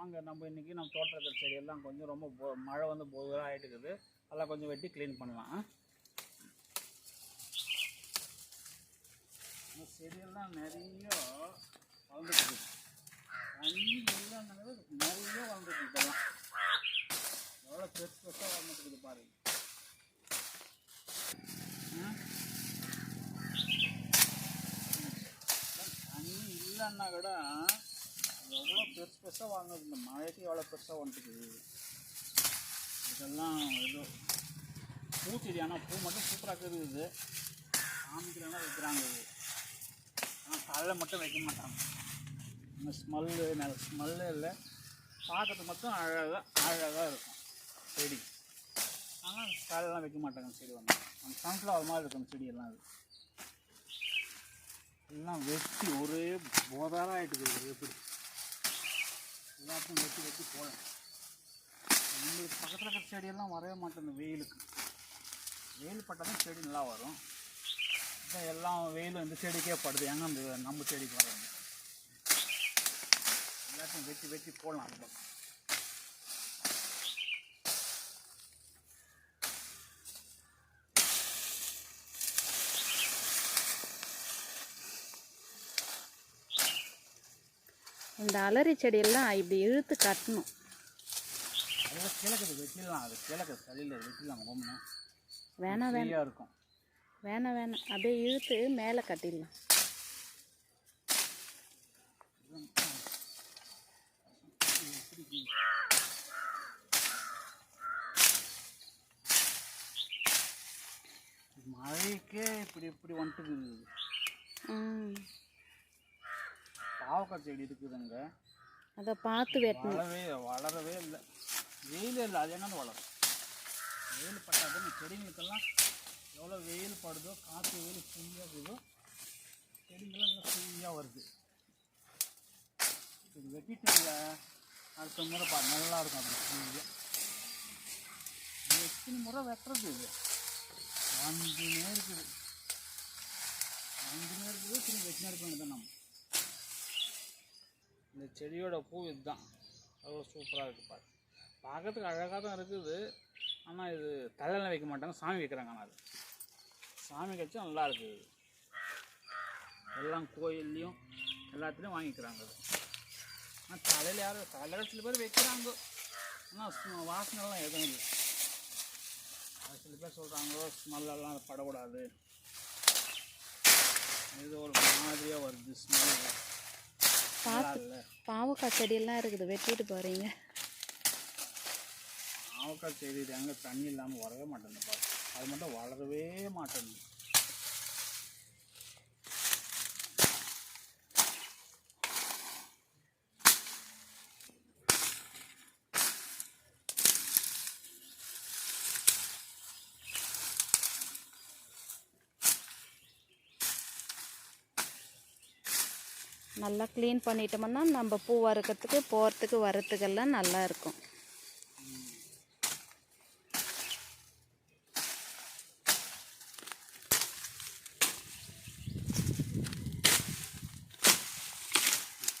வாங்க நம்ம இன்றைக்கி நம்ம தோட்டத்தில் செடியெல்லாம் கொஞ்சம் ரொம்ப போ மழை வந்து பொதுவாக ஆகிட்டு இருக்குது அதெல்லாம் கொஞ்சம் வெட்டி க்ளீன் பண்ணலாம் செடியெல்லாம் நிறைய வளர்ந்துட்டு தண்ணி இல்லைன்னாவே நிறைய வளர்ந்துட்டு இதெல்லாம் எவ்வளோ பெருசு பெருசாக இருக்குது பாருங்க தண்ணி இல்லைன்னா கூட எவ்வளோ பெருசு பெருசாக வாங்குது இந்த மழைக்கு எவ்வளோ பெருசாக வந்துட்டுது இதெல்லாம் இது பூச்செடி ஆனால் பூ மட்டும் சூப்பராக இருக்குது. சாமிக்கலாம் வைக்கிறாங்க இது. ஆனால் காலையில் மட்டும் வைக்க மாட்டாங்க. இந்த ஸ்மெல்லு நல்ல ஸ்மெல்லு இல்லை. பார்க்கறது மட்டும் அழகாக அழகாக இருக்கும். செடி. ஆனால் காலையெல்லாம் வைக்க மாட்டாங்க செடி வந்து. அந்த சன்ஃப்ளவர் மாதிரி இருக்கும் செடியெல்லாம் அது. எல்லாம் வெட்டி ஒரே போதாராக ஆகிட்டு இருக்குது எப்படி எல்லாத்தையும் வெட்டி வெட்டி போகலாம் நம்மளுக்கு பக்கத்தில் இருக்கிற செடியெல்லாம் வரவே மாட்டேங்குது வெயிலுக்கு. வெயில் பட்டால் தான் செடி நல்லா வரும். இப்போ எல்லாம் வெயிலும் இந்த செடிக்கே படுது. எங்கே அந்த நம்ம செடிக்கு வரணும் எல்லாத்தையும் வெட்டி வெட்டி போடலாம். அந்த பக்கம். இந்த அலரி செடியெல்லாம் இப்படி இழுத்து கட்டணும். வேணாம் வேணாம். இருக்கும். வேணாம் வேணாம். அப்படியே இழுத்து மேலே கட்டிடலாம். மழைக்கே இப்படி இப்படி வந்துட்டு ம். பாவக்காய் செடி இருக்குதுங்க. அதை பார்த்து வெட்டணும். வளரவே வளரவே இல்லை. வெயில் இல்லை. அது என்னன்னு வளரும். வெயில் பட்டாது. இந்த செடிங்களுக்கெல்லாம் எவ்வளோ வெயில் படுதோ காற்று வெயில் ஃப்ரீயாக இருக்குதோ செடிங்கெல்லாம் நல்லா ஃப்ரீயாக வருது. இது வெட்டிட்டோம்ல அடுத்த முறை பா நல்லா இருக்கும் அப்படி ஃப்ரீயாக எத்தனை முறை வெட்டுறது இது? வந்துனே இருக்குது. வந்துனே இருக்குது. திரும்பி வெட்டினே இருக்க வேண்டியது நம்ம. இந்த செடியோட பூ இதுதான். அவ்வளோ சூப்பராக இருக்குது பாரு. பார்க்கறதுக்கு அழகாக தான் இருக்குது. ஆனால் இது தலையில் வைக்க மாட்டாங்க சாமி வைக்கிறாங்க ஆனால் அது. சாமி வச்சா நல்லா இருக்குது எல்லாம் கோயில்லையும் எல்லாத்துலேயும் வாங்கிக்கிறாங்க அது. ஆனால் தலையில் யாரும் தலையில் சில பேர் வைக்கிறாங்க. ஆனால் வாசனைலாம் எதுவும் இல்லை. அது சில பேர் சொல்கிறாங்களோ ஸ்மெல்லாம் படக்கூடாது. இது ஒரு மாதிரியாக வருது ஸ்மெல் பார்த்து பாவக்காய் செடியெல்லாம் இருக்குது. வெட்டிட்டு போகிறீங்க ஆவக்காய் செடி இது எங்கே தண்ணி இல்லாமல் வரவே மாட்டேங்குது அது மட்டும் வளரவே மாட்டேங்குது. நல்லா க்ளீன் பண்ணிட்டோம்னா நம்ம பூ வறுக்கிறதுக்கு போகிறதுக்கு வரத்துக்கெல்லாம் நல்லா இருக்கும்.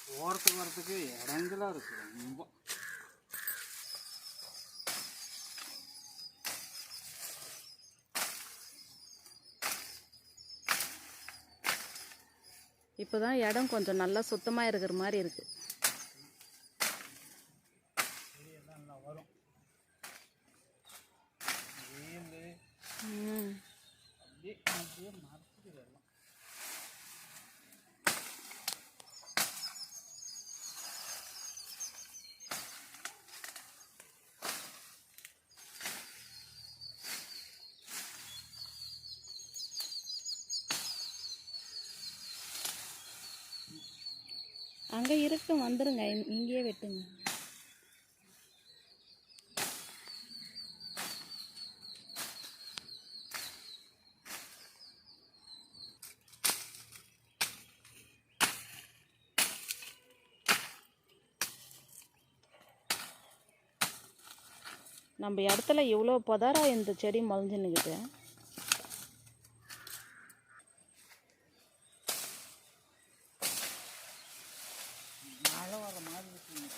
போகிறதுக்கு வரத்துக்கு இறங்கலாக இருக்குது ரொம்ப. இப்போ தான் இடம் கொஞ்சம் நல்லா சுத்தமாக இருக்கிற மாதிரி இருக்குது செடியெல்லாம் நல்லா வரும் வெயில் ம் அப்படியே அப்படியே மறைச்சிட்டு எல்லாம் அங்கே இருக்கும் வந்துடுங்க இங்கேயே வெட்டுங்க. நம்ம இடத்துல இவ்வளோ பதாரம் இந்த செடி முளைஞ்சுன்னுக்குது மழை வர மாதிரி இருக்குங்க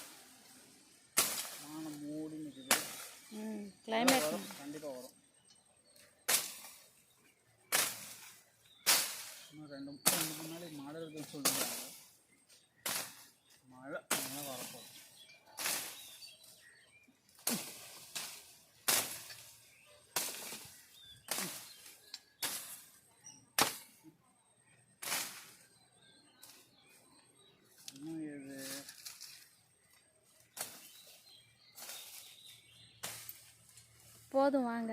போதும் வாங்க.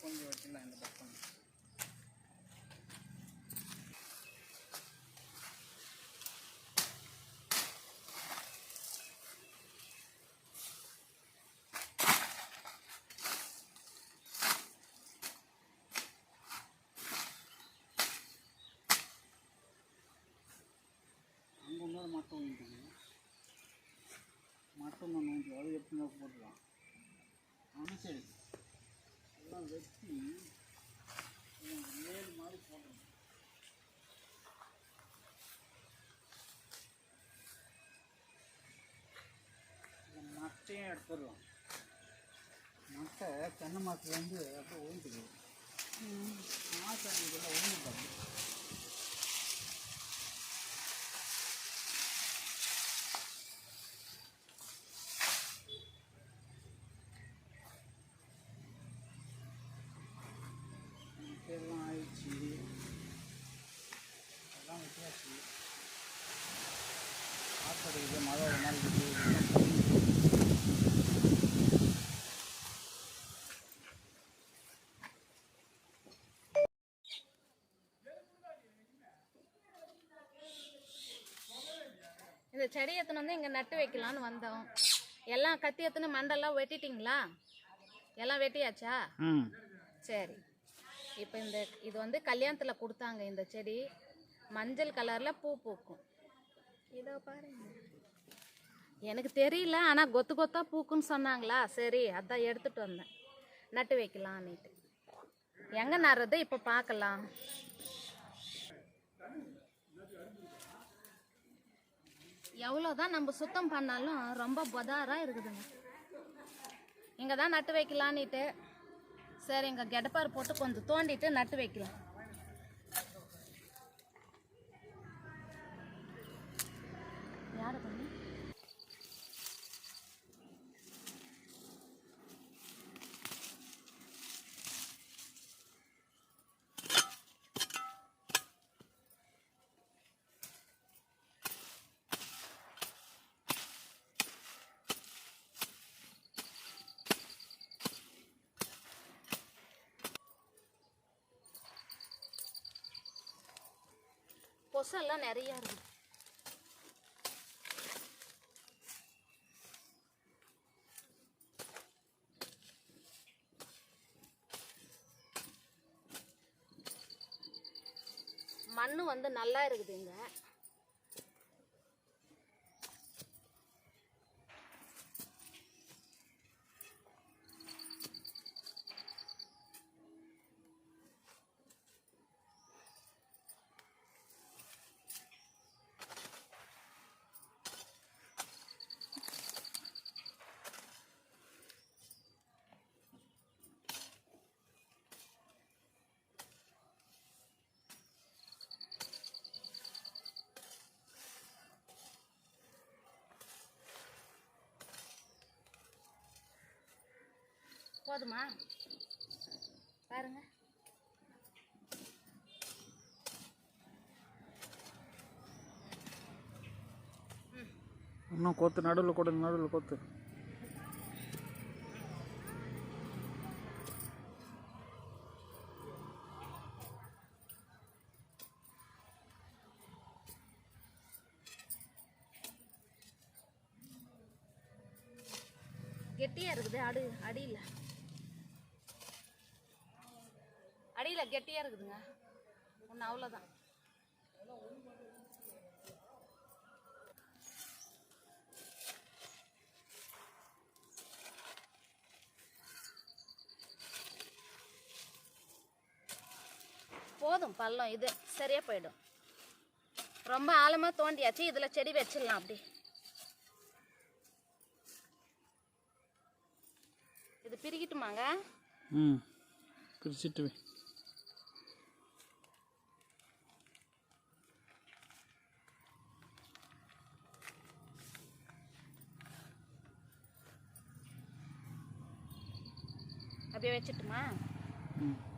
கொஞ்சம் வச்சுக்கலாம் இந்த பக்கம் எவ்வளோ ஒன்று உண்டு போட்டுக்கலாம் ஆனால் சரி எல்லாம் வெட்டி ஏழு மாதிரி போடணும் மட்டையும் எடுத்துடுவோம் மட்டை தென்னை மரத்துலேருந்து அப்படியே ஒழுந்துக்குது மாசம் இதெல்லாம் ஒழுங்கு பார்த்து ஆயிடுச்சு எல்லாம் வித்தியாச்சு காத்தடிக்குது மழை ஒரு நாள் இந்த செடி எத்தனை வந்து இங்கே நட்டு வைக்கலான்னு வந்தோம். எல்லாம் கத்தி எத்தனை மண்டெல்லாம் வெட்டிட்டீங்களா? எல்லாம் வெட்டியாச்சா? சரி. இப்போ இந்த இது வந்து கல்யாணத்தில் கொடுத்தாங்க இந்த செடி. மஞ்சள் கலரில் பூ பூக்கும். இதோ பாருங்க. எனக்கு தெரியல ஆனால் கொத்து கொத்தா பூக்குன்னு சொன்னாங்களா? சரி அதான் எடுத்துட்டு வந்தேன். நட்டு வைக்கலான்னுட்டு எங்கே நடுறது? இப்போ பார்க்கலாம். எவ்வளோதான் நம்ம சுத்தம் பண்ணாலும் ரொம்ப பதாராக இருக்குதுங்க. இங்கே தான் நட்டு வைக்கலான்னுட்டு சரி இங்கே கெடப்பார் போட்டு கொஞ்சம் தோண்டிட்டு நட்டு வைக்கலாம். யாரு கொசெல்லாம் நிறையா இருக்குது மண்ணு வந்து நல்லா இருக்குதுங்க. போதுமா? பாருங்க. இன்னும் கொத்து நடுவில் கொடு நடுவில் கொத்து. கெட்டியா இருக்குது அடி அடியில் கெட்டியாக கெட்டியா இருக்குதுங்க. ஒன்று அவ்வளோதான் போதும் பள்ளம் இது. சரியா போயிடும். ரொம்ப ஆழமாக தோண்டியாச்சு இதில் செடி வச்சிடலாம் அப்படி. இது பிரிக்கட்டுமாங்க? ம் பிரிச்சுட்டு வை அப்படியே வச்சுட்டுமா? ம்.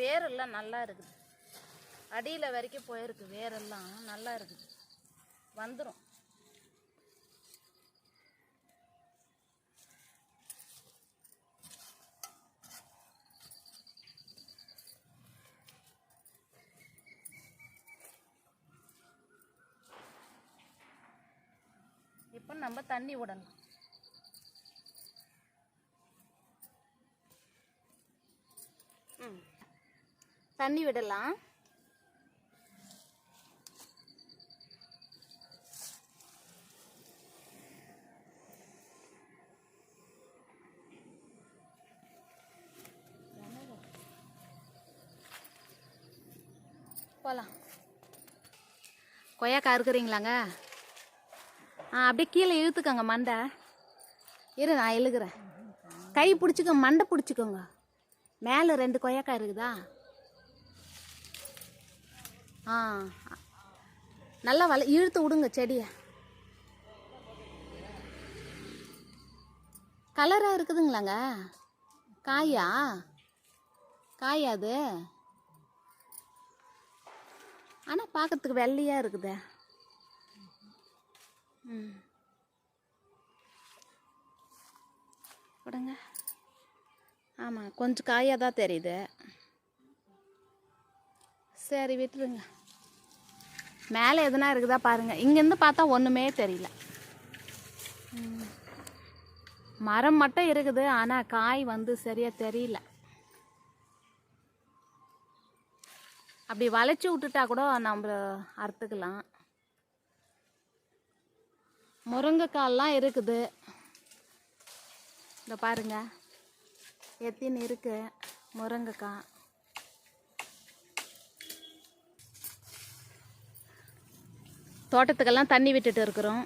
வேரெல்லாம் நல்லா இருக்குது. அடியில் வரைக்கும் போயிருக்கு வேரெல்லாம் நல்லா இருக்குது. வந்துடும் இப்போ நம்ம தண்ணி விடணும். தண்ணி விடலாம். போகலாம் கொய்யாக்கா இருக்கிறீங்களாங்க ஆ அப்படியே கீழே இழுத்துக்கோங்க மண்டை. இரு நான் இழுக்கிறேன். கை பிடிச்சிக்கோங்க மண்டை பிடிச்சிக்கோங்க. மேலே ரெண்டு கொய்யாக்காய் இருக்குதா? ஆ. நல்லா வள இழுத்து விடுங்க செடியை. கலராக இருக்குதுங்களாங்க? காயா? காயா அது? ஆனால் பார்க்கறதுக்கு வெள்ளையாக இருக்குது. ம். விடுங்க ஆமாம் கொஞ்சம் காயாக தான் தெரியுது. சரி விட்டுருங்க. மேலே எதுனா இருக்குதா பாருங்கள் இங்கேருந்து பார்த்தா ஒன்றுமே தெரியல. மரம் மட்டும் இருக்குது ஆனால் காய் வந்து சரியாக தெரியல. அப்படி வளைச்சி விட்டுட்டா கூட நம்ம அறுத்துக்கலாம். முருங்கைக்கால்லாம் இருக்குது. இந்த பாருங்க. எத்தின்னு இருக்குது முருங்கைக்காய். தோட்டத்துக்கெல்லாம் தண்ணி விட்டுட்டு இருக்கிறோம்.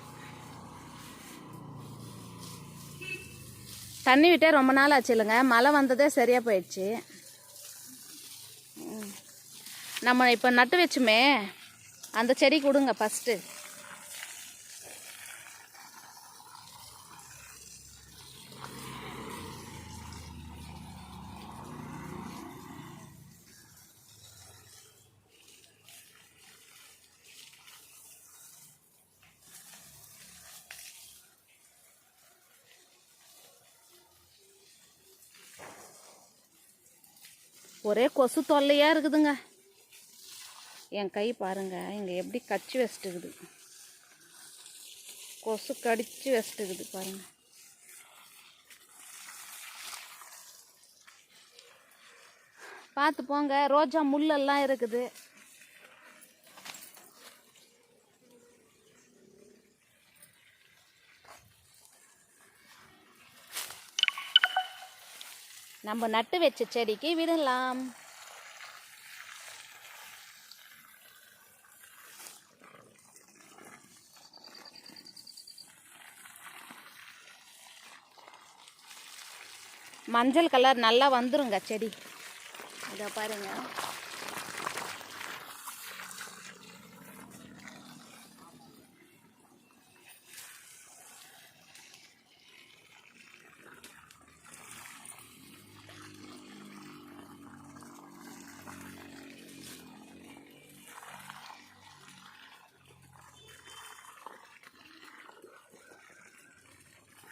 தண்ணி விட்டே ரொம்ப நாள் ஆச்சு இல்லைங்க. மழை வந்ததே சரியாக போயிடுச்சு. நம்ம இப்போ நட்டு வச்சுமே அந்த செடி கொடுங்க ஃபஸ்ட்டு ஒரே கொசு தொல்லையாக இருக்குதுங்க. என் கை பாருங்கள் இங்கே எப்படி கச்சி வச்சுட்டுக்குது கொசு கடிச்சு வச்சுட்டுக்குது பாருங்கள் பார்த்து போங்க ரோஜா முள்ளெல்லாம் இருக்குது. நம்ம நட்டு வச்ச செடிக்கு விடலாம். மஞ்சள் கலர் நல்லா வந்துருங்க செடி. இதை பாருங்கள்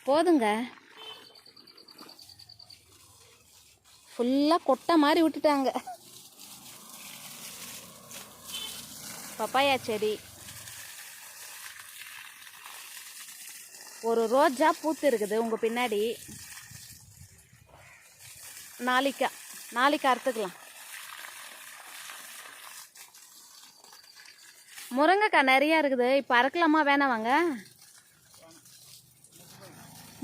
போதுங்க. ஃபுல்லாக கொட்டை மாதிரி விட்டுட்டாங்க. பப்பாயா செடி. ஒரு ரோஜா பூத்து இருக்குது உங்கள் பின்னாடி. நாளைக்கா நாளைக்கு அறுத்துக்கலாம். முருங்கைக்காய் நிறையா இருக்குது இப்போ அறுக்கலாமா வேணாம் வாங்க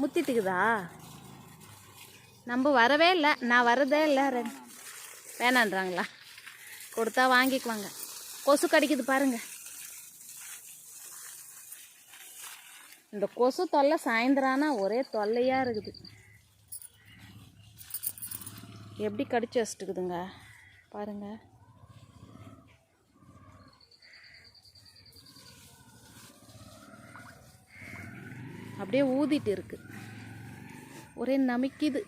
முத்திட்டுக்குதா? நம்ம வரவே இல்லை. நான் வரதே இல்லை வேணான்றாங்களா? கொடுத்தா வாங்கிக்குவாங்க. கொசு கடிக்குது பாருங்க. இந்த கொசு தொல்லை சாயந்தரானா ஒரே தொல்லையாக இருக்குது. எப்படி கடிச்சு வச்சுட்டுக்குதுங்க? பாருங்கள் அப்படியே ஊதிட்டு இருக்கு. ஒரே நமிக்குது.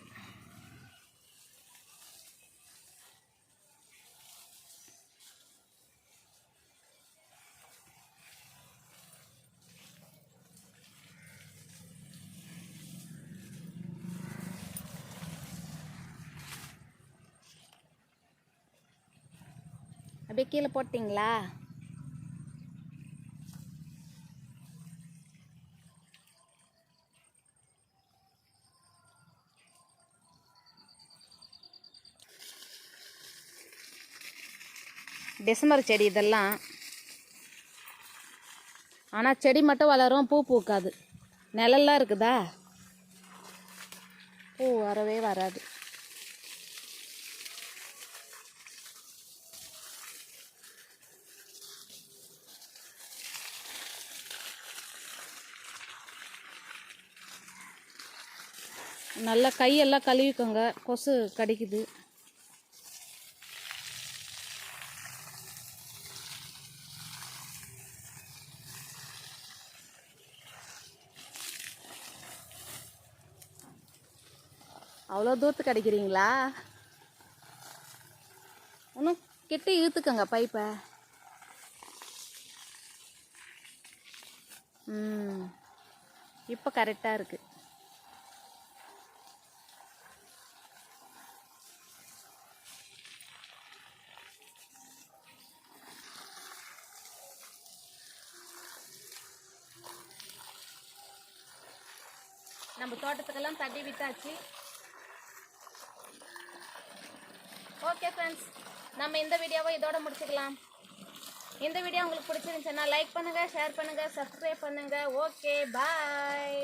அப்படியே கீழே போட்டிங்களா? டிசம்பர் செடி இதெல்லாம். ஆனால் செடி மட்டும் வளரும் பூ பூக்காது. நிழல்லாம் இருக்குதா? பூ வரவே வராது. நல்லா கையெல்லாம் கழுவிக்கோங்க. கொசு கடிக்குது. அவ்வளோ தூரத்துக்கு அடிக்கிறீங்களா? இன்னும் கெட்டி இழுத்துக்கங்க பைப்பை ம். இப்போ கரெக்டாக இருக்குது நம்ம தோட்டத்துக்கெல்லாம் தட்டி விட்டாச்சு. ஓகே ஃப்ரெண்ட்ஸ் நம்ம இந்த வீடியோவை இதோட முடிச்சுக்கலாம். இந்த வீடியோ உங்களுக்கு பிடிச்சிருந்துச்சுன்னா லைக் பண்ணுங்கள் ஷேர் பண்ணுங்கள் சப்ஸ்கிரைப் பண்ணுங்கள் ஓகே பாய்